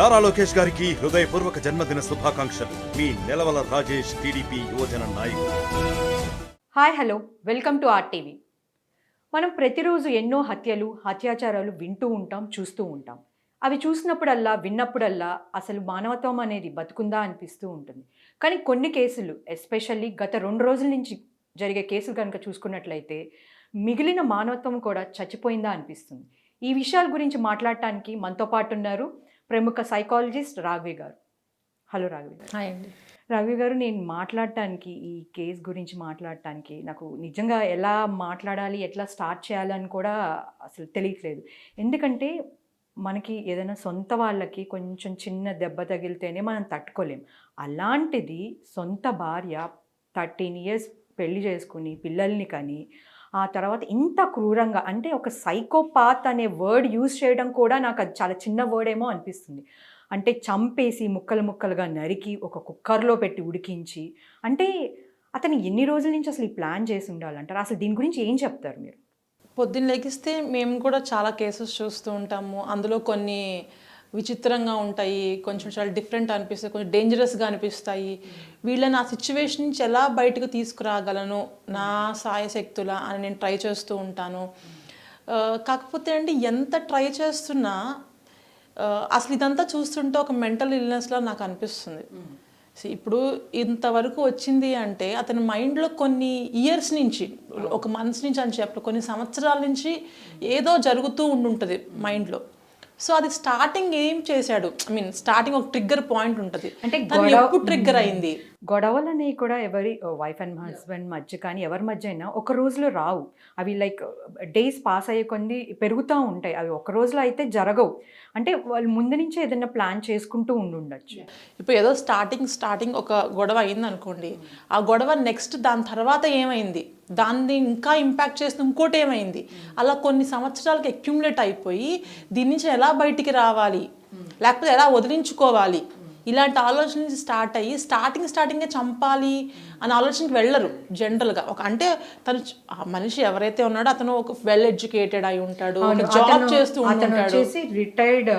నారా లోకేష్ గారికి హృదయపూర్వక జన్మదిన శుభాకాంక్షలు. మీ నెలవల రాజేష్ టీడీపీ యువజన నాయకుడు. Hi hello. Welcome to R TV. మనం ప్రతిరోజు ఎన్నో హత్యలు అత్యాచారాలు వింటూ ఉంటాం చూస్తూ ఉంటాం. అవి చూసినప్పుడల్లా విన్నప్పుడల్లా అసలు మానవత్వం అనేది బతుకుందా అనిపిస్తూ ఉంటుంది. కానీ కొన్ని కేసులు ఎస్పెషల్లీ గత రెండు రోజుల నుంచి జరిగే కేసులు కనుక చూసుకున్నట్లయితే మిగిలిన మానవత్వం కూడా చచ్చిపోయిందా అనిపిస్తుంది. ఈ విషయాల గురించి మాట్లాడటానికి మనతో పాటు ఉన్నారు ప్రముఖ సైకాలజిస్ట్ రాఘవి గారు. హలో రాఘవి గారు. హాయ్ అండి. రవి గారు నేను మాట్లాడటానికి ఈ కేస్ గురించి మాట్లాడటానికి నాకు నిజంగా ఎలా మాట్లాడాలి ఎట్లా స్టార్ట్ చేయాలని కూడా అసలు తెలియట్లేదు. ఎందుకంటే మనకి ఏదైనా సొంత వాళ్ళకి కొంచెం చిన్న దెబ్బ తగిలితేనే మనం తట్టుకోలేం. అలాంటిది సొంత భార్య థర్టీన్ ఇయర్స్ పెళ్ళి చేసుకుని పిల్లల్ని కని ఆ తర్వాత ఇంత క్రూరంగా అంటే ఒక సైకోపాత్ అనే వర్డ్ యూజ్ చేయడం కూడా నాకు అది చాలా చిన్న వర్డ్ ఏమో అనిపిస్తుంది. అంటే చంపేసి ముక్కలు ముక్కలుగా నరికి ఒక కుక్కర్లో పెట్టి ఉడికించి అంటే అతను ఎన్ని రోజుల నుంచి అసలు ఈ ప్లాన్ చేసి ఉండాలంటారు? అసలు దీని గురించి ఏం చెప్తారు మీరు? పొద్దున్న లెగిస్తే మేము కూడా చాలా కేసెస్ చూస్తూ ఉంటాము. అందులో కొన్ని విచిత్రంగా ఉంటాయి కొంచెం చాలా డిఫరెంట్ అనిపిస్తాయి కొంచెం డేంజరస్గా అనిపిస్తాయి. వీళ్ళని ఆ సిచ్యువేషన్ నుంచి ఎలా బయటకు తీసుకురాగలను నా సాయశక్తుల అని నేను ట్రై చేస్తూ ఉంటాను. కాకపోతే అండి ఎంత ట్రై చేస్తున్నా అసలు ఇదంతా చూస్తుంటే ఒక మెంటల్ ఇల్నెస్లా నాకు అనిపిస్తుంది. ఇప్పుడు ఇంతవరకు వచ్చింది అంటే అతని మైండ్లో కొన్ని ఇయర్స్ నుంచి ఒక మంత్స్ నుంచి అని చెప్పరు కొన్ని సంవత్సరాల నుంచి ఏదో జరుగుతూ ఉండుంటుంది మైండ్లో సో అది స్టార్టింగ్ ఏం చేశాడు? ఐ మీన్ స్టార్టింగ్ ఒక ట్రిగ్గర్ పాయింట్ ఉంటుంది. అంటే ఎప్పుడు ట్రిగ్గర్ అయింది? గొడవలు అనేవి కూడా ఎవరి వైఫ్ అండ్ హస్బెండ్ మధ్య కానీ ఎవరి మధ్య అయినా ఒక రోజులో రావు. అవి లైక్ డేస్ పాస్ అయ్యే కొన్ని పెరుగుతూ ఉంటాయి. అవి ఒక రోజులో అయితే జరగవు. అంటే వాళ్ళు ముందు నుంచే ఏదైనా ప్లాన్ చేసుకుంటూ ఉండుండొచ్చు. ఇప్పుడు ఏదో స్టార్టింగ్ స్టార్టింగ్ ఒక గొడవ అయింది అనుకోండి ఆ గొడవ నెక్స్ట్ దాని తర్వాత ఏమైంది? దాన్ని ఇంకా ఇంపాక్ట్ చేసిన ఇంకోటి ఏమైంది? అలా కొన్ని సంవత్సరాలకి అక్యుములేట్ అయిపోయి దీని నుంచి ఎలా బయటికి రావాలి? లేకపోతే ఎలా వదిలించుకోవాలి? ఇలాంటి ఆలోచన నుంచి స్టార్ట్ అయ్యి స్టార్టింగ్ స్టార్టింగే చంపాలి? అనే ఆలోచనకి వెళ్ళరు జనరల్గా. ఒక అంటే తను ఆ మనిషి ఎవరైతే ఉన్నాడో అతను ఒక వెల్ ఎడ్యుకేటెడ్ అయి ఉంటాడు జాబ్ చేస్తూ ఉంటాడు. రిటైర్డ్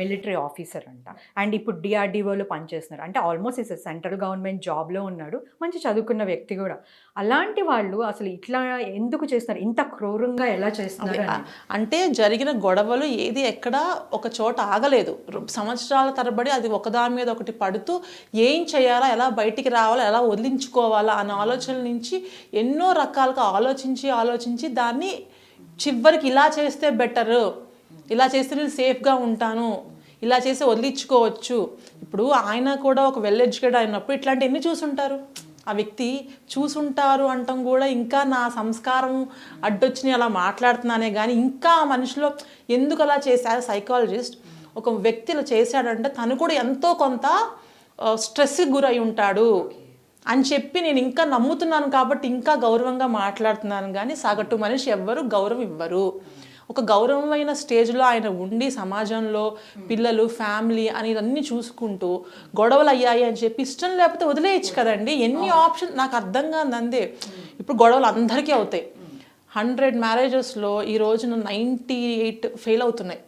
మిలిటరీ ఆఫీసర్ అంట. అండ్ ఇప్పుడు డిఆర్డిఓలో పనిచేస్తున్నారు అంటే ఆల్మోస్ట్ ఇస్ సెంట్రల్ గవర్నమెంట్ జాబ్లో ఉన్నాడు. మంచి చదువుకున్న వ్యక్తి కూడా. అలాంటి వాళ్ళు అసలు ఇట్లా ఎందుకు చేస్తున్నారు? ఇంత క్రూరంగా ఎలా చేస్తున్నారు. అంటే జరిగిన గొడవలు ఏది ఎక్కడ ఒక చోట ఆగలేదు. సంవత్సరాల తరబడి అది ఒకదాని మీద ఒకటి పడుతూ ఏం చేయాలా ఎలా బయటికి రావాలా ఎలా వదిలించుకోవాలా అనే ఆలోచన నుంచి ఎన్నో రకాలుగా ఆలోచించి ఆలోచించి దాన్ని చివరికి ఇలా చేస్తే బెటరు. ఇలా చేస్తే నేను సేఫ్గా ఉంటాను. ఇలా చేసి వదిలించుకోవచ్చు. ఇప్పుడు ఆయన కూడా ఒక వెల్ ఎడ్యుకేటెడ్ అయినప్పుడు ఇట్లాంటి ఎన్ని చూసుంటారు? ఆ వ్యక్తి చూసుంటారు అంటాం కూడా ఇంకా నా సంస్కారం అడ్డొచ్చి అలా మాట్లాడుతున్నానే కానీ ఇంకా ఆ మనిషిలో ఎందుకు అలా చేశారు సైకాలజిస్ట్ ఒక వ్యక్తి ఇలా చేశాడంటే తను కూడా ఎంతో కొంత స్ట్రెస్కి గురై ఉంటాడు. అని చెప్పి నేను ఇంకా నమ్ముతున్నాను కాబట్టి ఇంకా గౌరవంగా మాట్లాడుతున్నాను. కానీ సగటు మనిషి ఎవ్వరు గౌరవం ఇవ్వరు. ఒక గౌరవమైన స్టేజ్లో ఆయన ఉండి సమాజంలో పిల్లలు ఫ్యామిలీ అని ఇవన్నీ చూసుకుంటూ గొడవలు అయ్యాయి అని చెప్పి ఇష్టం లేకపోతే వదిలేయచ్చు కదండి. ఎన్ని ఆప్షన్ నాకు అర్థం కాదు అందే ఇప్పుడు గొడవలు అందరికీ అవుతాయి. హండ్రెడ్ మ్యారేజెస్లో ఈ రోజున నైంటీ ఎయిట్ ఫెయిల్ అవుతున్నాయి.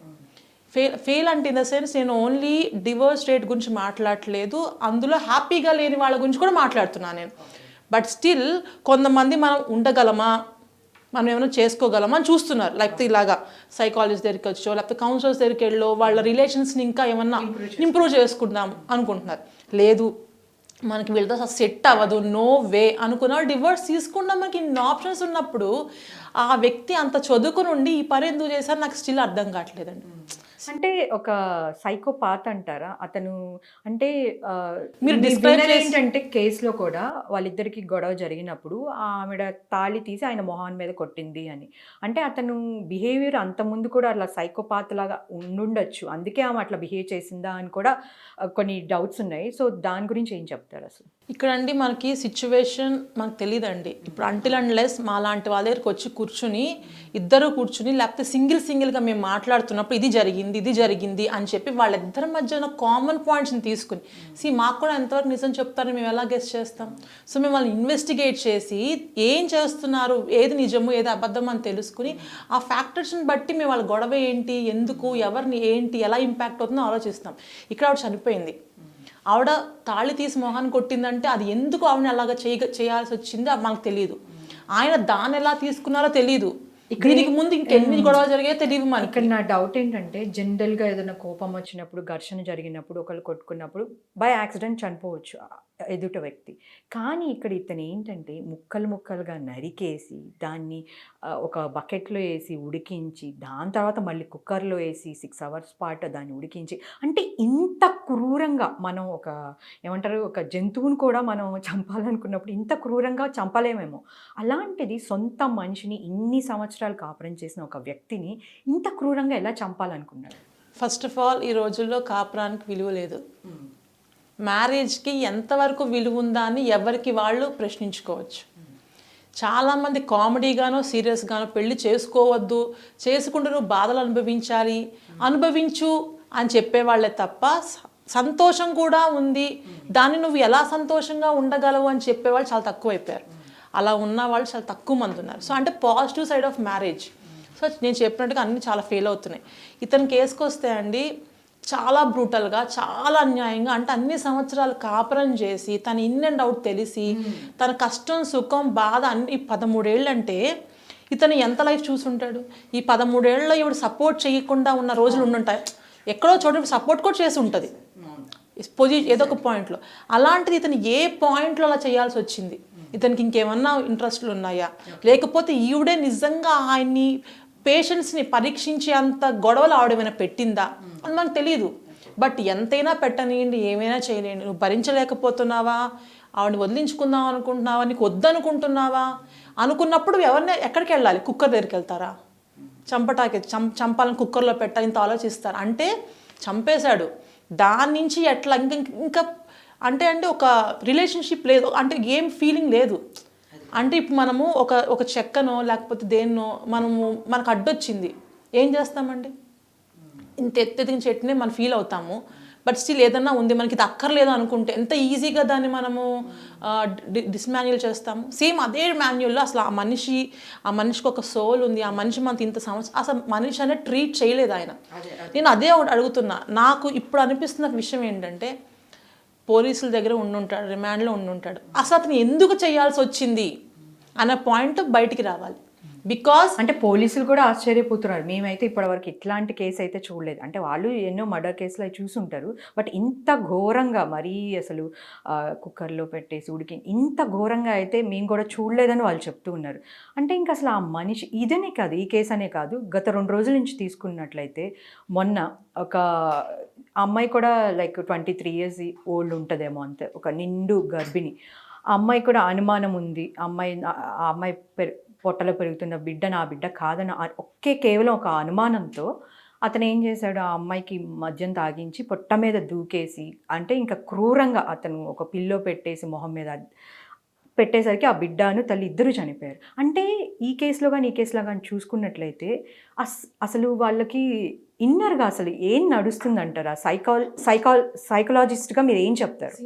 ఫెయిల్ ఫెయిల్ అంటే ఇన్ ద సెన్స్ నేను ఓన్లీ డివోర్స్ రేట్ గురించి మాట్లాడట్లేదు అందులో హ్యాపీగా లేని వాళ్ళ గురించి కూడా మాట్లాడుతున్నాను నేను. బట్ స్టిల్ కొంతమంది మనం ఉండగలమా? మనం ఏమైనా చేసుకోగలమా? అని చూస్తున్నారు. లేకపోతే ఇలాగా సైకాలజిస్ట్ దగ్గరికి వచ్చో లేకపోతే కౌన్సిలర్స్ దగ్గరికి వెళ్ళో వాళ్ళ రిలేషన్స్ని ఇంకా ఏమన్నా ఇంప్రూవ్ చేసుకుందాం అనుకుంటున్నారు. లేదు మనకి వీళ్ళతో అసలు సెట్ అవ్వదు నో వే అనుకున్న డివోర్స్ తీసుకుండా మనకి ఇన్ని ఆప్షన్స్ ఉన్నప్పుడు ఆ వ్యక్తి అంత చదువుకుని ఉండి ఈ పని ఎందుకు చేశారు? నాకు స్టిల్ అర్థం కావట్లేదండి. అంటే ఒక సైకోపాత్ అంటారా? అతను అంటే మీరు ఏంటంటే కేసులో కూడా వాళ్ళిద్దరికి గొడవ జరిగినప్పుడు ఆవిడ తాళి తీసి ఆయన మొహాన్ మీద కొట్టింది అని. అంటే అతను బిహేవియర్ అంత ముందు కూడా అట్లా సైకోపాత్ లాగా ఉండుండొచ్చు. అందుకే ఆమె అట్లా బిహేవ్ చేసిందా అని కూడా కొన్ని డౌట్స్ ఉన్నాయి. సో దాని గురించి ఏం చెప్తారు అసలు? ఇక్కడ అండి మనకి సిచ్యువేషన్ మనకు తెలియదండి ఇప్పుడు అంటిల్ అండ్ లెస్ మా లాంటి వాళ్ళ దగ్గరికి వచ్చి కూర్చుని ఇద్దరు కూర్చుని లేకపోతే సింగిల్ సింగిల్గా మేము మాట్లాడుతున్నప్పుడు ఇది జరిగింది ఇది జరిగింది అని చెప్పి వాళ్ళిద్దరి మధ్యన కామన్ పాయింట్స్ని తీసుకుని సి మాకు కూడా ఎంతవరకు నిజం చెప్తారని మేము ఎలా గెస్ట్ చేస్తాం? సో మేము వాళ్ళని ఇన్వెస్టిగేట్ చేసి ఏం చేస్తున్నారు ఏది నిజము ఏది అబద్ధం అని తెలుసుకుని ఆ ఫ్యాక్టర్స్ని బట్టి మేము వాళ్ళ గొడవ ఏంటి ఎందుకు ఎవరిని ఏంటి ఎలా ఇంపాక్ట్ అవుతుందో ఆలోచిస్తాం. ఇక్కడ ఆవిడ చనిపోయింది. ఆవిడ తాళి తీసి మొహాన్ని కొట్టిందంటే అది ఎందుకు ఆవిడని అలాగా చేయ చేయాల్సి వచ్చింది అది మనకు తెలియదు ఆయన దాన్ని ఎలా తీసుకున్నారో తెలియదు దీనికి ముందు ఇంకెన్ని గొడవలు జరిగాయో తెలియదు మనకి. ఇక్కడ నా డౌట్ ఏంటంటే జనరల్గా ఏదైనా కోపం వచ్చినప్పుడు ఘర్షణ జరిగినప్పుడు ఒకళ్ళు కొట్టుకున్నప్పుడు బై యాక్సిడెంట్ చనిపోవచ్చు. ఎదుట వ్యక్తి. కానీ ఇక్కడ ఇతను ఏంటంటే ముక్కలు ముక్కలుగా నరికేసి దాన్ని ఒక బకెట్లో వేసి ఉడికించి దాని తర్వాత మళ్ళీ కుక్కర్లో వేసి సిక్స్ అవర్స్ పాటు దాన్ని ఉడికించి అంటే ఇంత క్రూరంగా మనం ఒక ఏమంటారు ఒక జంతువుని కూడా మనం చంపాలనుకున్నప్పుడు ఇంత క్రూరంగా చంపలేమేమో. అలాంటిది సొంత మనిషిని ఇన్ని సంవత్సరాలు కాపురం చేసిన ఒక వ్యక్తిని ఇంత క్రూరంగా ఎలా చంపాలనుకున్నాడు ఫస్ట్ ఆఫ్ ఆల్ ఈ రోజుల్లో కాపురానికి విలువ లేదు. మ్యారేజ్కి ఎంతవరకు విలువ ఉందా అని ఎవరికి వాళ్ళు ప్రశ్నించుకోవచ్చు. చాలామంది కామెడీగానో సీరియస్గానో పెళ్ళి చేసుకోవద్దు చేసుకుంటూ నువ్వు బాధలు అనుభవించాలి. అనుభవించు అని చెప్పేవాళ్ళే తప్ప స- సంతోషం కూడా ఉంది. దాన్ని నువ్వు ఎలా సంతోషంగా ఉండగలవు అని చెప్పేవాళ్ళు చాలా తక్కువ అయిపోయారు అలా ఉన్న వాళ్ళు చాలా తక్కువ మంది ఉన్నారు. సో అంటే positive side of marriage. So నేను చెప్పినట్టుగా అన్నీ చాలా ఫెయిల్ అవుతున్నాయి. ఇతని కేసుకొస్తే అండి చాలా బ్రూటల్గా చాలా అన్యాయంగా అంటే అన్ని సంవత్సరాలు కాపురం చేసి తన ఇన్ అండ్ అవుట్ తెలిసి తన కష్టం సుఖం బాధ అన్ని పదమూడేళ్ళు అంటే ఇతను ఎంత లైఫ్ చూసుంటాడు? ఈ పదమూడేళ్ళలో ఇవిడు సపోర్ట్ చేయకుండా ఉన్న రోజులు ఉండుంటాయి. ఎక్కడో చోట సపోర్ట్ కూడా చేసి ఉంటుంది. పొజి ఏదో ఒక పాయింట్లో అలాంటిది ఇతను ఏ పాయింట్లో అలా చేయాల్సి వచ్చింది? ఇతనికి ఇంకేమన్నా ఇంట్రెస్ట్లు ఉన్నాయా? లేకపోతే ఈవిడే నిజంగా ఆయన్ని పేషెంట్స్ని పరీక్షించే అంత గొడవలు ఆవిడేమైనా పెట్టిందా? అని మనకు తెలియదు బట్ ఎంతైనా పెట్టనియండి ఏమైనా చేయలేండి నువ్వు భరించలేకపోతున్నావా? ఆవిడని వదిలించుకుందాం అనుకుంటున్నావా? నీకు వద్దనుకుంటున్నావా? అనుకున్నప్పుడు ఎవరిని ఎక్కడికి వెళ్ళాలి? కుక్కర్ దగ్గరికి వెళ్తారా? చంపటానికి చం చంపాలని కుక్కర్లో పెట్ట ఇంత ఆలోచిస్తారు. అంటే చంపేశాడు. దాని నుంచి ఎట్లా ఇంకా ఇంకా అంటే అంటే ఒక రిలేషన్షిప్ లేదు. అంటే ఏం ఫీలింగ్ లేదు. అంటే ఇప్పుడు మనము ఒక ఒక చెక్కనో లేకపోతే దేన్నో మనము మనకు అడ్డొచ్చింది. ఏం చేస్తామండి? ఇంత ఎత్తెదిగిన చెట్టునే మనం ఫీల్ అవుతాము. బట్ స్టిల్ ఏదన్నా ఉంది మనకి ఇది అక్కర్లేదు అనుకుంటే ఎంత ఈజీగా దాన్ని మనము డిస్మాన్యుల్ చేస్తాము? సేమ్ అదే మాన్యుల్లో అసలు ఆ మనిషి ఆ మనిషికి ఒక సోల్ ఉంది ఆ మనిషి మనకి ఇంత సంవత్సరం అసలు మనిషి అనేది ట్రీట్ చేయలేదు ఆయన. నేను అదే అడుగుతున్నా. నాకు ఇప్పుడు అనిపిస్తున్న విషయం ఏంటంటే పోలీసుల దగ్గర ఉండుంటాడు రిమాండ్లో ఉండుంటాడు. అసలు అతను ఎందుకు చేయాల్సి వచ్చింది అన్న పాయింట్ బయటికి రావాలి. బికాస్ అంటే పోలీసులు కూడా ఆశ్చర్యపోతున్నారు. మేమైతే ఇప్పటివరకు ఇట్లాంటి కేసు అయితే చూడలేదు. అంటే వాళ్ళు ఎన్నో మర్డర్ కేసులు అవి చూసుంటారు. బట్ ఇంత ఘోరంగా మరీ అసలు కుక్కర్లో పెట్టేసి ఉడికి ఇంత ఘోరంగా అయితే మేము కూడా చూడలేదని వాళ్ళు చెప్తూ ఉన్నారు. అంటే ఇంకా అసలు ఆ మనిషి ఇదనే కాదు ఈ కేసు అనే కాదు. గత రెండు రోజుల నుంచి తీసుకున్నట్లయితే మొన్న ఒక అమ్మాయి కూడా like twenty three years old ఉంటుందేమో అంతే. ఒక నిండు గర్భిణి. అమ్మాయి కూడా అనుమానం ఉంది. అమ్మాయి ఆ అమ్మాయి పెరు పొట్టలో పెరుగుతున్న బిడ్డ నా బిడ్డ కాదని ఒకే కేవలం ఒక అనుమానంతో అతను ఏం చేశాడు? ఆ అమ్మాయికి మద్యం తాగించి పొట్ట మీద దూకేసి అంటే ఇంకా క్రూరంగా అతను ఒక పిల్లో పెట్టేసి మొహం మీద పెట్టేసరికి ఆ బిడ్డను తల్లి ఇద్దరు చనిపోయారు. అంటే ఈ కేసులో కానీ ఈ కేసులో కానీ చూసుకున్నట్లయితే అస్ అసలు వాళ్ళకి ఇన్నర్గా అసలు ఏం నడుస్తుంది అంటారా సైకాల్ సైకాల్ సైకలాజిస్ట్గా మీరు ఏం చెప్తారు?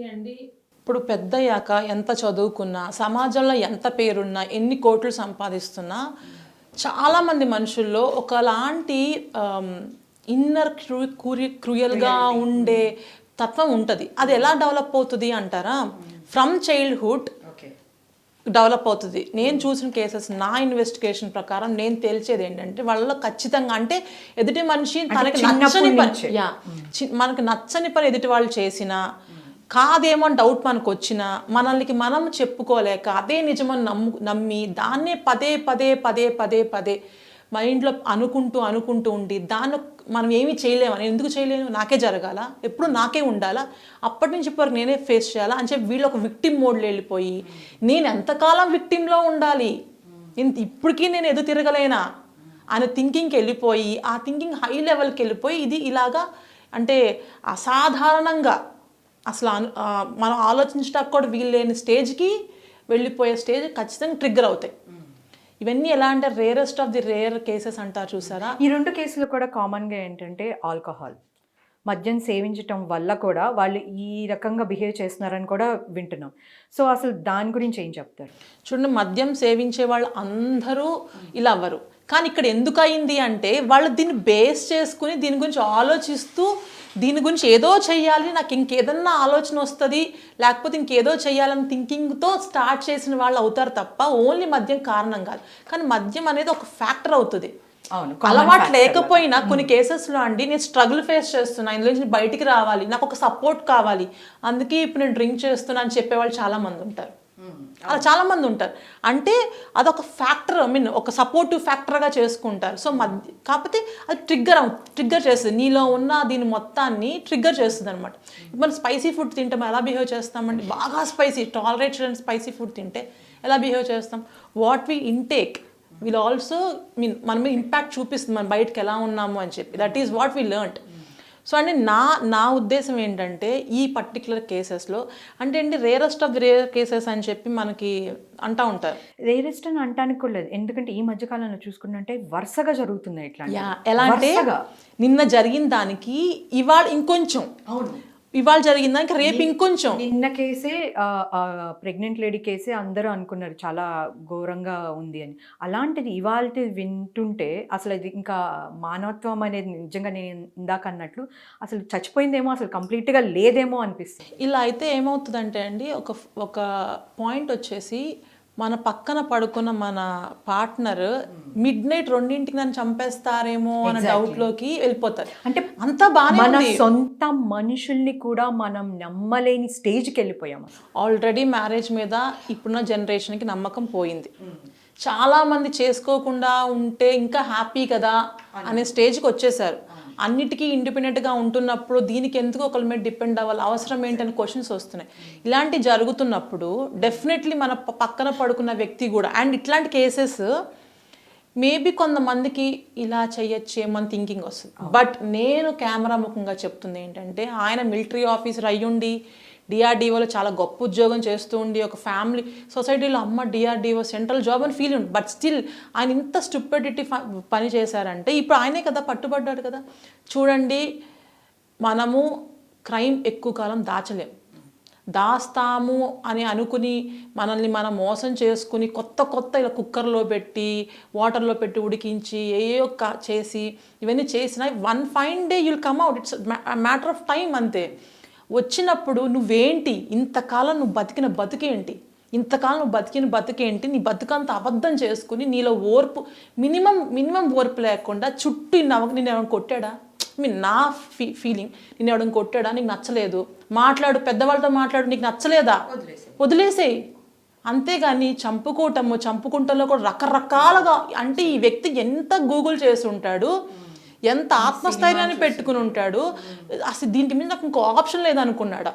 ఇప్పుడు పెద్దయ్యాక ఎంత చదువుకున్నా సమాజంలో ఎంత పేరున్నా ఎన్ని కోట్లు సంపాదిస్తున్నా చాలామంది మనుషుల్లో ఒకలాంటి ఇన్నర్ క్రూ క్రూరి క్రూయల్గా ఉండే తత్వం ఉంటుంది. అది ఎలా డెవలప్ అవుతుంది అంటారా? ఫ్రమ్ చైల్డ్హుడ్ డెవలప్ అవుతుంది. నేను చూసిన కేసెస్ నా ఇన్వెస్టిగేషన్ ప్రకారం నేను తేల్చేది ఏంటంటే వాళ్ళలో ఖచ్చితంగా అంటే ఎదుటి మనిషి తనకి నచ్చని పని నుంచే. యా. చి- మనకి నచ్చని పని ఎదుటి వాళ్ళు చేసినా కాదేమో అని డౌట్ మనకు వచ్చినా మనల్ని మనం చెప్పుకోలేక అదే నిజమని నమ్ము నమ్మి దాన్నే పదే పదే పదే పదే పదే మైండ్లో అనుకుంటూ అనుకుంటూ ఉండి దాన్ని మనం ఏమీ చేయలేము? నేను ఎందుకు చేయలేను? నాకే జరగాల? ఎప్పుడు నాకే ఉండాలా? అప్పటి నుంచి ఇప్పటివరకు నేనే ఫేస్ చేయాలా? అని చెప్పి వీళ్ళు ఒక విక్టిమ్ మోడ్లో వెళ్ళిపోయి నేను ఎంతకాలం విక్టిమ్లో ఉండాలి? ఇంత ఇప్పటికీ నేను ఎదు తిరగలేనా? అనే థింకింగ్కి వెళ్ళిపోయి ఆ థింకింగ్ హై లెవెల్కి వెళ్ళిపోయి ఇది ఇలాగా అంటే అసాధారణంగా అసలు మనం ఆలోచించడానికి కూడా వీలు లేని స్టేజ్కి వెళ్ళిపోయే స్టేజ్ ఖచ్చితంగా ట్రిగ్గర్ అవుతాయి. ఇవన్నీ ఎలా అంటే rarest of the rare cases అంటారు చూసారా? ఈ రెండు కేసులు కూడా కామన్గా ఏంటంటే ఆల్కహాల్. మద్యం సేవించటం వల్ల కూడా వాళ్ళు ఈ రకంగా బిహేవ్ చేస్తున్నారని కూడా వింటున్నాం. సో అసలు దాని గురించి ఏం చెప్తారు? చూడండి మద్యం సేవించే వాళ్ళు అందరూ ఇలా అవ్వరు. కానీ ఇక్కడ ఎందుకు అయింది అంటే వాళ్ళు దీన్ని బేస్ చేసుకుని దీని గురించి ఆలోచిస్తూ దీని గురించి ఏదో చెయ్యాలి నాకు ఇంకేదన్నా ఆలోచన వస్తుంది లేకపోతే ఇంకేదో చెయ్యాలని థింకింగ్తో స్టార్ట్ చేసిన వాళ్ళు అవుతారు తప్ప ఓన్లీ మద్యం కారణం కాదు. కానీ మద్యం అనేది ఒక ఫ్యాక్టర్ అవుతుంది. అవును అలవాటు లేకపోయినా కొన్ని కేసెస్లో అండి నేను స్ట్రగుల్ ఫేస్ చేస్తున్నా ఇందులో నుంచి బయటికి రావాలి నాకు ఒక సపోర్ట్ కావాలి అందుకే ఇప్పుడు నేను డ్రింక్ చేస్తున్నా అని చెప్పేవాళ్ళు చాలా మంది ఉంటారు. అలా చాలామంది ఉంటారు. అంటే అదొక ఫ్యాక్టర్ ఐ మీన్ ఒక సపోర్టివ్ ఫ్యాక్టర్గా చేసుకుంటారు. సో మధ్య కాకపోతే అది ట్రిగ్గర్ ట్రిగ్గర్ చేస్తుంది. నీలో ఉన్న దీని మొత్తాన్ని ట్రిగ్గర్ చేస్తుంది అనమాట మనం స్పైసీ ఫుడ్ తింటే ఎలా బిహేవ్ చేస్తామండి? బాగా స్పైసీ టాలరేట్ చేయడానికి స్పైసీ ఫుడ్ తింటే ఎలా బిహేవ్ చేస్తాం? What we intake will also mean మన మీద ఇంపాక్ట్ చూపిస్తుంది. మనం బయటకు ఎలా ఉన్నాము అని చెప్పి. That is what we learned so అంటే నా నా ఉద్దేశం ఏంటంటే ఈ పర్టికులర్ కేసెస్లో అంటే ఏంటి rarest of the rare cases అని చెప్పి మనకి అంటా ఉంటారు. రేరెస్ట్ అని అంటానికి కూడా లేదు. ఎందుకంటే ఈ మధ్య కాలంలో చూసుకుంటే వరుసగా జరుగుతున్నాయి ఇట్లా ఎలా అంటే. నిన్న జరిగిన దానికి ఇవాళ ఇంకొంచెం. అవును. ఇవాళ జరిగిన దానికి రేపు ఇంకొంచెం. నిన్న కేసే ప్రెగ్నెంట్ లేడీ కేసే అందరూ అనుకున్నారు చాలా ఘోరంగా ఉంది అని. అలాంటిది ఇవాళ వింటుంటే అసలు ఇది ఇంకా మానవత్వం అనేది నిజంగా నేను ఇందాక అన్నట్లు అసలు చచ్చిపోయిందేమో అసలు కంప్లీట్గా లేదేమో అనిపిస్తుంది. ఇలా అయితే ఏమవుతుందంటే అండి ఒక ఒక పాయింట్ వచ్చేసి మన పక్కన పడుకున్న మన పార్ట్నర్ మిడ్ నైట్ రెండింటికి నన్ను చంపేస్తారేమో అన్న డౌట్లోకి వెళ్ళిపోతారు. అంటే అంతా బాగానే మన సొంత మనుషుల్ని కూడా మనం నమ్మలేని స్టేజ్కి వెళ్ళిపోయాము ఆల్రెడీ మ్యారేజ్ మీద ఇప్పుడున్న జనరేషన్కి నమ్మకం పోయింది. చాలా మంది చేసుకోకుండా ఉంటే ఇంకా హ్యాపీ కదా అనే స్టేజ్కి వచ్చేసారు. అన్నిటికీ ఇండిపెండెంట్గా ఉంటున్నప్పుడు దీనికి ఎందుకు ఒకరి మీద డిపెండ్ అవ్వాలి? అవసరం ఏంటని క్వశ్చన్స్ వస్తున్నాయి. ఇలాంటి జరుగుతున్నప్పుడు డెఫినెట్లీ మన పక్కన పడుకున్న వ్యక్తి కూడా అండ్ ఇట్లాంటి కేసెస్ మేబీ కొంతమందికి ఇలా చెయ్యొచ్చేమో అని థింకింగ్ వస్తుంది. బట్ నేను కెమెరా ముఖంగా చెప్తుంది ఏంటంటే ఆయన మిలిటరీ ఆఫీసర్ అయ్యుండి డిఆర్డిఓలో చాలా గొప్ప ఉద్యోగం చేస్తూ ఉండి ఒక ఫ్యామిలీ సొసైటీలో అమ్మ డిఆర్డీఓ సెంట్రల్ జాబ్ అని ఫీల్ ఉంది బట్ స్టిల్ ఆయన ఇంత స్టూపిడిటీ పని చేశారంటే ఇప్పుడు ఆయనే కదా పట్టుబడ్డాడు కదా. చూడండి మనము క్రైమ్ ఎక్కువ కాలం దాచలేం. దాస్తాము అని అనుకుని మనల్ని మనం మోసం చేసుకుని కొత్త కొత్త ఇలా కుక్కర్లో పెట్టి వాటర్లో పెట్టి ఉడికించి ఏయో ఒక్క చేసి ఇవన్నీ చేసిన one fine day you'll come out. It's matter of time అంతే. వచ్చినప్పుడు నువ్వేంటి? ఇంతకాలం నువ్వు బతికిన బతుకేంటి? ఇంతకాలం నువ్వు బతికిన బతుకేంటి? నీ బతుకంత అబద్ధం చేసుకుని నీలో ఓర్పు మినిమం మినిమం ఓర్పు లేకుండా చుట్టూ నవ్వ నేను ఎవరైనా కొట్టాడా మీన్ నా ఫీ ఫీలింగ్ నేను ఎవడని కొట్టాడా? నీకు నచ్చలేదు. మాట్లాడు పెద్దవాళ్ళతో మాట్లాడు నీకు నచ్చలేదా? వదిలేసేయి. అంతేగాని చంపుకోవటము చంపుకుంటంలో కూడా రకరకాలుగా అంటే ఈ వ్యక్తి ఎంత గూగుల్ చేసి ఉంటాడు ఎంత ఆత్మస్థైర్యాన్ని పెట్టుకుని ఉంటాడు. అసలు దీనికి మీద నాకు ఇంకో ఆప్షన్ లేదనుకున్నాడా.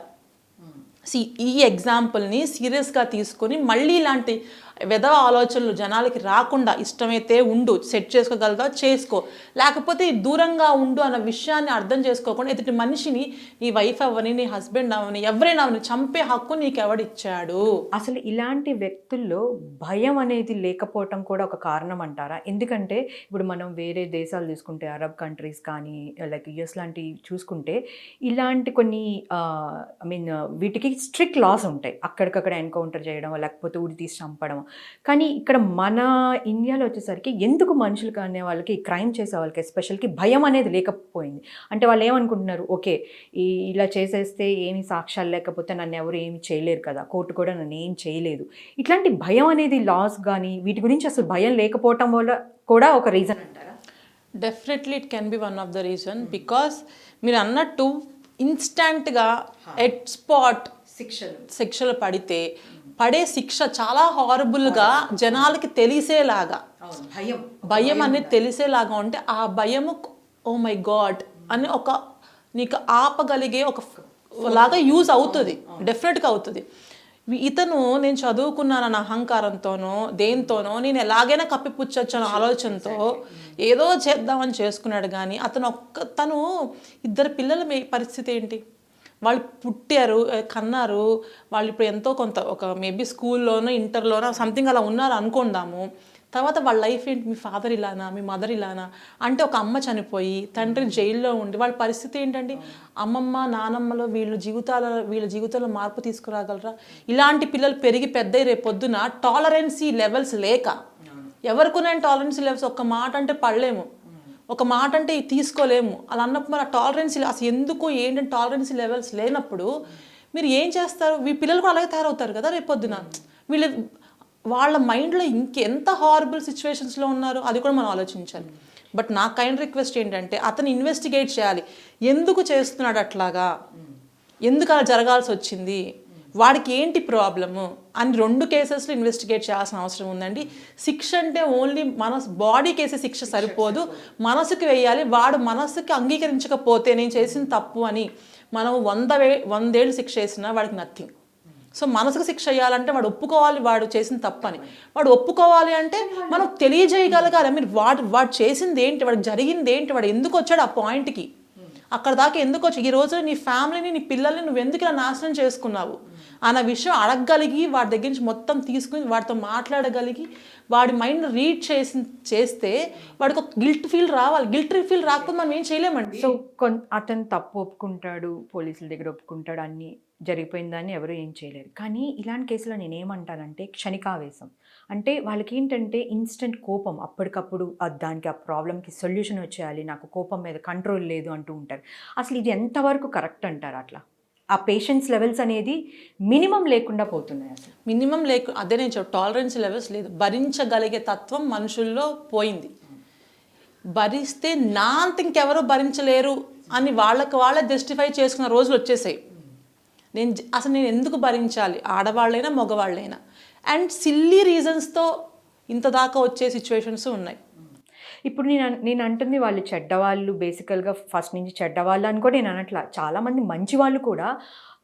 సి ఈ ఎగ్జాంపుల్ని సీరియస్గా తీసుకొని మళ్ళీ ఇలాంటి విధవ ఆలోచనలు జనాలకి రాకుండా ఇష్టమైతే ఉండు సెట్ చేసుకోగలదా చేసుకో. లేకపోతే దూరంగా ఉండు అన్న విషయాన్ని అర్థం చేసుకోకుండా ఎదుటి మనిషిని నీ వైఫ్ అవ్వని నీ హస్బెండ్ అవ్వని ఎవరైనా అవని చంపే హక్కు నీకు ఎవడిచ్చాడు అసలు ఇలాంటి వ్యక్తుల్లో భయం అనేది లేకపోవటం కూడా ఒక కారణం అంటారా? ఎందుకంటే ఇప్పుడు మనం వేరే దేశాలు తీసుకుంటే అరబ్ కంట్రీస్ కానీ లైక్ యుఎస్ లాంటివి చూసుకుంటే ఇలాంటి కొన్ని ఐ మీన్ వీటికి స్ట్రిక్ట్ లాస్ ఉంటాయి. అక్కడికక్కడ ఎన్కౌంటర్ చేయడం లేకపోతే ఉరి తీసి చంపడం కానీ ఇక్కడ మన ఇండియాలో వచ్చేసరికి ఎందుకు మనుషులు కానీ వాళ్ళకి క్రైమ్ చేసే వాళ్ళకి ఎస్పెషల్కి భయం అనేది లేకపోయింది. అంటే వాళ్ళు ఏమనుకుంటున్నారు? ఓకే ఈ ఇలా చేసేస్తే ఏమి సాక్ష్యాలు లేకపోతే నన్ను ఎవరు ఏమి చేయలేరు కదా కోర్టు కూడా నన్ను ఏం చేయలేదు. ఇట్లాంటి భయం అనేది లాస్ కానీ వీటి గురించి అసలు భయం లేకపోవటం వల్ల కూడా ఒక రీజన్ అంటారా? Definitely it can be one of the reason because మీరు అన్నట్టు ఇన్స్టంట్గా ఎట్ స్పాట్ శిక్షలు. శిక్షలు పడితే పడే శిక్ష చాలా హారబుల్గా జనాలకి తెలిసేలాగా. భయం. భయం అనేది తెలిసేలాగా ఉంటే ఆ భయము ఓ మై గాడ్ అని ఒక నీకు ఆపగలిగే ఒక లాగా యూజ్ అవుతుంది. డెఫినెట్గా అవుతుంది. ఇతను నేను చదువుకున్నానన్న అహంకారంతోనో దేంతోనో నేను ఎలాగైనా కప్పిపుచ్చొచ్చు అన్న ఆలోచనతో ఏదో చేద్దామని చేసుకున్నాడు కానీ అతను ఒక్క తను ఇద్దరు పిల్లల మీ పరిస్థితి ఏంటి? వాళ్ళు పుట్టారు కన్నారు. వాళ్ళు ఇప్పుడు ఎంతో కొంత ఒక మేబీ స్కూల్లోనో ఇంటర్లోనో సంథింగ్ అలా ఉన్నారు అనుకుందాము. తర్వాత వాళ్ళ లైఫ్ ఏంటి? మీ ఫాదర్ ఇలానా? మీ మదర్ ఇలానా? అంటే ఒక అమ్మ చనిపోయి తండ్రి జైల్లో ఉండి వాళ్ళ పరిస్థితి ఏంటండి? అమ్మమ్మ నానమ్మలో వీళ్ళు జీవితాల వీళ్ళ జీవితంలో మార్పు తీసుకురాగలరా? ఇలాంటి పిల్లలు పెరిగి పెద్ద రేపు పొద్దున టాలరెన్సీ లెవెల్స్ లేక ఎవరికున్నాయి టాలరెన్సీ లెవెల్స్ ఒక్క మాట అంటే పడలేము. ఒక మాట అంటే తీసుకోలేము. అలా అన్నప్పుడు మరి ఆ టాలరెన్స్ అసలు ఎందుకు ఏంటంటే టాలరెన్సీ లెవెల్స్ లేనప్పుడు మీరు ఏం చేస్తారు? మీ పిల్లలు కూడా అలాగే తయారవుతారు కదా రేపు పొద్దున. వీళ్ళు వాళ్ళ మైండ్లో ఇంకెంత హారబుల్ సిచ్యువేషన్స్లో ఉన్నారు అది కూడా మనం ఆలోచించాలి. బట్ నా కైండ్ రిక్వెస్ట్ ఏంటంటే అతను ఇన్వెస్టిగేట్ చేయాలి. ఎందుకు చేస్తున్నాడు అట్లాగా? ఎందుకు అలా జరగాల్సి వచ్చింది? వాడికి ఏంటి ప్రాబ్లము అని రెండు కేసెస్లో ఇన్వెస్టిగేట్ చేయాల్సిన అవసరం ఉందండి. శిక్ష అంటే ఓన్లీ మన బాడీ కేసే శిక్ష సరిపోదు. మనసుకి వేయాలి. వాడు మనసుకి అంగీకరించకపోతే నేను చేసిన తప్పు అని మనం వంద వే వందేళ్ళు శిక్ష వేసినా వాడికి నథింగ్. సో మనసుకు శిక్ష వేయాలంటే వాడు ఒప్పుకోవాలి వాడు చేసిన తప్పని. వాడు ఒప్పుకోవాలి అంటే మనం తెలియజేయగలగాలి. మీరు వాడు వాడు చేసింది ఏంటి? వాడికి జరిగింది ఏంటి? వాడు ఎందుకు వచ్చాడు ఆ పాయింట్కి? అక్కడ దాకా ఎందుకు వచ్చి ఈ రోజు నీ ఫ్యామిలీని నీ పిల్లల్ని నువ్వు ఎందుకు ఇలా నాశనం చేసుకున్నావు? అన్న విషయం అడగగలిగి వాడి దగ్గర నుంచి మొత్తం తీసుకుని వాడితో మాట్లాడగలిగి వాడి మైండ్ రీడ్ చేసి చేస్తే వాడికి ఒక గిల్ట్ ఫీల్ రావాలి. గిల్ట్ ఫీల్ రాకపోతే మనం ఏం చేయలేమండి. సో కొన్ అతను తప్పు ఒప్పుకుంటాడు పోలీసుల దగ్గర ఒప్పుకుంటాడు అన్ని జరిగిపోయిందని ఎవరు ఏం చేయలేరు. కానీ ఇలాంటి కేసులో నేను ఏమంటానంటే క్షణికావేశం. అంటే వాళ్ళకి ఏంటంటే ఇన్స్టెంట్ కోపం. అప్పటికప్పుడు దానికి ఆ ప్రాబ్లంకి సొల్యూషన్ వచ్చేయాలి. నాకు కోపం మీద కంట్రోల్ లేదు అంటూ ఉంటారు. అసలు ఇది ఎంతవరకు కరెక్ట్ అంటారు అట్లా? ఆ పేషెన్స్ లెవెల్స్ అనేది మినిమం లేకుండా పోతున్నాయి అసలు. మినిమం లేకు అదే నేను చెప్పు టాలరెన్స్ లెవెల్స్ లేదు. భరించగలిగే తత్వం మనుషుల్లో పోయింది. భరిస్తే నా అంత ఇంకెవరు భరించలేరు అని వాళ్ళకి వాళ్ళే జస్టిఫై చేసుకున్న రోజులు వచ్చేసాయి. నేను అసలు నేను ఎందుకు భరించాలి? ఆడవాళ్ళైనా మగవాళ్ళైనా. అండ్ సిల్లీ రీజన్స్తో ఇంత దాకా వచ్చే సిచ్యువేషన్స్ ఉన్నాయి. ఇప్పుడు నేను నేను అంటుంది వాళ్ళు చెడ్డవాళ్ళు బేసికల్గా ఫస్ట్ నుంచి చెడ్డవాళ్ళు అని కూడా నేను అనట్లా. చాలామంది మంచి వాళ్ళు కూడా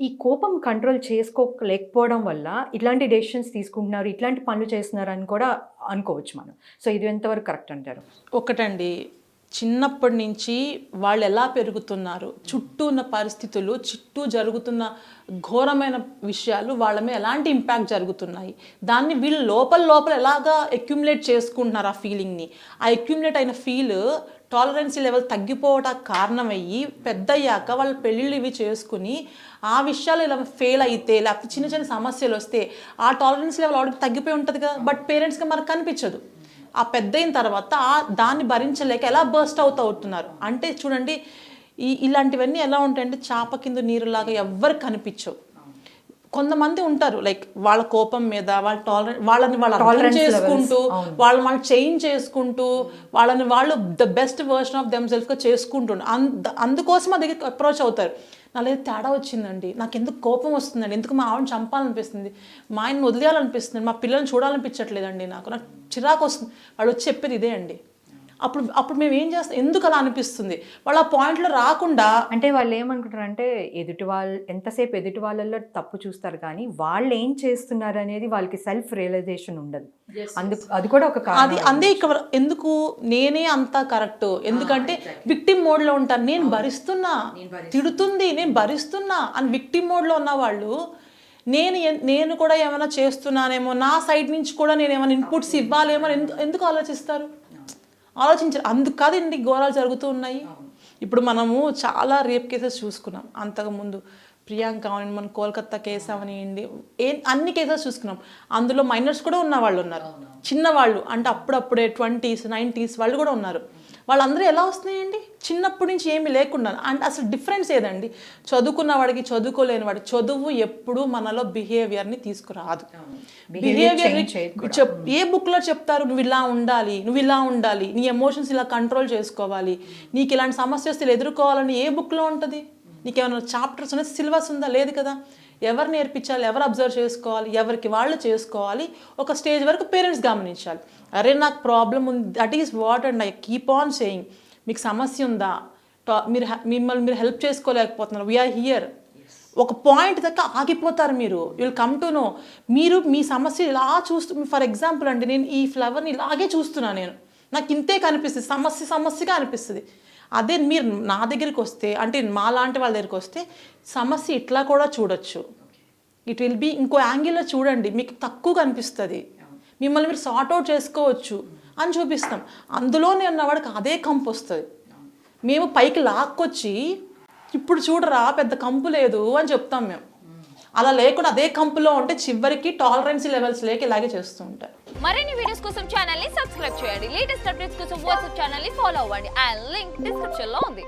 ఈ కోపం కంట్రోల్ చేసుకోలేకపోవడం వల్ల ఇట్లాంటి డెసిషన్స్ తీసుకుంటున్నారు ఇట్లాంటి పనులు చేస్తున్నారు అని కూడా అనుకోవచ్చు మనం. సో ఇది ఎంతవరకు కరెక్ట్ అంటారు? ఒకటండి చిన్నప్పటి నుంచి వాళ్ళు ఎలా పెరుగుతున్నారు? చుట్టూ ఉన్న పరిస్థితులు చుట్టూ జరుగుతున్న ఘోరమైన విషయాలు వాళ్ళ మీద ఎలాంటి ఇంపాక్ట్ జరుగుతున్నాయి? దాన్ని వీళ్ళు లోపల లోపల ఎలాగా అక్యుములేట్ చేసుకుంటున్నారు ఆ ఫీలింగ్ని ఆ అక్యుములేట్ అయిన ఫీల్ టాలరెన్సీ లెవెల్ తగ్గిపోవడానికి కారణమయ్యి పెద్దయ్యాక వాళ్ళ పెళ్ళిళ్ళు ఇవి చేసుకుని ఆ విషయాలు ఇలా ఫెయిల్ అయితే లేకపోతే చిన్న చిన్న సమస్యలు వస్తే ఆ టాలరెన్స్ లెవెల్ ఆల్రెడీ తగ్గిపోయి ఉంటుంది కదా బట్ పేరెంట్స్కి మనకు కనిపించదు. ఆ పెద్ద అయిన తర్వాత దాన్ని భరించలేక ఎలా బర్స్ట్ అవుతూ అవుతున్నారు? అంటే చూడండి ఈ ఇలాంటివన్నీ ఎలా ఉంటాయంటే చేప కింద నీరులాగా ఎవ్వరు కనిపించవు. కొంతమంది ఉంటారు లైక్ వాళ్ళ కోపం మీద వాళ్ళ టాలరెన్స్ వాళ్ళని వాళ్ళు అర్థం చేసుకుంటూ వాళ్ళని వాళ్ళు చేంజ్ చేసుకుంటూ వాళ్ళని వాళ్ళు the best version of them సెల్ఫ్గా చేసుకుంటుండు అంద అందుకోసం దగ్గరికి అప్రోచ్ అవుతారు. నా లేదు తేడా వచ్చిందండి. నాకు ఎందుకు కోపం వస్తుందండి? ఎందుకు మా ఆవిడని చంపాలనిపిస్తుంది? మా ఆయన్ని వదిలేయాలనిపిస్తుంది? మా పిల్లల్ని చూడాలనిపించట్లేదండి నాకు. నాకు చిరాకు వస్తుంది. వాళ్ళు వచ్చి చెప్పేది ఇదే అండి. అప్పుడు అప్పుడు మేము ఏం చేస్తాం? ఎందుకు అలా అనిపిస్తుంది? వాళ్ళు ఆ పాయింట్లో రాకుండా అంటే వాళ్ళు ఏమనుకుంటారు అంటే ఎదుటి వాళ్ళు ఎంతసేపు ఎదుటి వాళ్ళల్లో తప్పు చూస్తారు కానీ వాళ్ళు ఏం చేస్తున్నారు అనేది వాళ్ళకి సెల్ఫ్ రియలైజేషన్ ఉండదు. అందుకు అది కూడా ఒక అది అందే ఇక్కడ ఎందుకు నేనే అంతా కరెక్ట్? ఎందుకంటే విక్టిమ్ మోడ్లో ఉంటాను. నేను భరిస్తున్నా. తిడుతుంది. నేను భరిస్తున్నా. అని విక్టిమ్ మోడ్లో ఉన్న వాళ్ళు నేను నేను కూడా ఏమైనా చేస్తున్నానేమో నా సైడ్ నుంచి కూడా నేను ఏమైనా ఇన్పుట్స్ ఇవ్వాలేమో అని ఎందుకు ఎందుకు ఆలోచిస్తారు? ఆలోచించారు. అందుకు కాదండి ఘోరాలు జరుగుతూ ఉన్నాయి? ఇప్పుడు మనము చాలా రేప్ కేసెస్ చూసుకున్నాం. అంతకుముందు ప్రియాంక అవని మన కోల్కత్తా కేసు అవనివ్వండి ఏ అన్ని కేసెస్ చూసుకున్నాం. అందులో మైనర్స్ కూడా ఉన్న వాళ్ళు ఉన్నారు. చిన్నవాళ్ళు అంటే అప్పుడప్పుడే ట్వంటీస్ నైంటీస్ వాళ్ళు కూడా ఉన్నారు. వాళ్ళందరూ ఎలా వస్తున్నాయండి? చిన్నప్పటి నుంచి ఏమీ లేకుండా. అంటే అసలు డిఫరెన్స్ ఏదండి? చదువుకున్న వాడికి చదువుకోలేని వాడికి చదువు ఎప్పుడూ మనలో బిహేవియర్ని తీసుకురాదు. బిహేవియర్ ఏ బుక్లో చెప్తారు? నువ్వు ఇలా ఉండాలి నువ్వు ఇలా ఉండాలి నీ ఎమోషన్స్ ఇలా కంట్రోల్ చేసుకోవాలి నీకు ఇలాంటి సమస్య వస్తే ఎదుర్కోవాలని ఏ బుక్లో ఉంటుంది? నీకు ఏమైనా చాప్టర్స్ ఉన్నాయి? సిలబస్ ఉందా? లేదు కదా. ఎవరు నేర్పించాలి ఎవరు అబ్జర్వ్ చేసుకోవాలి ఎవరికి వాళ్ళు చేసుకోవాలి ఒక స్టేజ్ వరకు పేరెంట్స్ గమనించాలి. అరే నాకు ప్రాబ్లం ఉంది. That is what and I keep on saying మీకు సమస్య ఉందా? టా- మీరు మిమ్మల్ని మీరు హెల్ప్ చేసుకోలేకపోతున్నారు. వీఆర్ హియర్ ఒక పాయింట్ దాకా ఆగిపోతారు మీరు. విల్ కమ్ టు నో మీరు మీ సమస్య ఇలా చూస్తూ ఫర్ ఎగ్జాంపుల్ అండి నేను ఈ ఫ్లవర్ని ఇలాగే చూస్తున్నా నేను. నాకు ఇంతే కనిపిస్తుంది. సమస్య సమస్యగా అనిపిస్తుంది. అదే మీరు నా దగ్గరికి వస్తే అంటే మా లాంటి వాళ్ళ దగ్గరికి వస్తే సమస్య ఇట్లా కూడా చూడొచ్చు. ఇట్ విల్ బి ఇంకో యాంగిల్లో చూడండి. మీకు తక్కువ కనిపిస్తుంది. మిమ్మల్ని మీరు సార్ట్ అవుట్ చేసుకోవచ్చు అని చూపిస్తాం. అందులోనే ఉన్నవాడికి అదే కంపు వస్తుంది. మేము పైకి లాక్కొచ్చి ఇప్పుడు చూడరా పెద్ద కంపు లేదు అని చెప్తాం మేము. అలా లేకుండా అదే కంపులో ఉంటే చివరికి టాలరెన్సీ లెవెల్స్ లేక ఇలాగే చేస్తూ ఉంటారు. మరిన్ని వీడియోస్ కోసం ఛానల్ని సబ్స్క్రైబ్ చేయండి. లేటెస్ట్ అప్డేట్స్ కోసం వాట్సాప్ ఛానల్ని ఫాలో అవ్వండి. అండ్ లింక్ డిస్క్రిప్షన్లో ఉంది.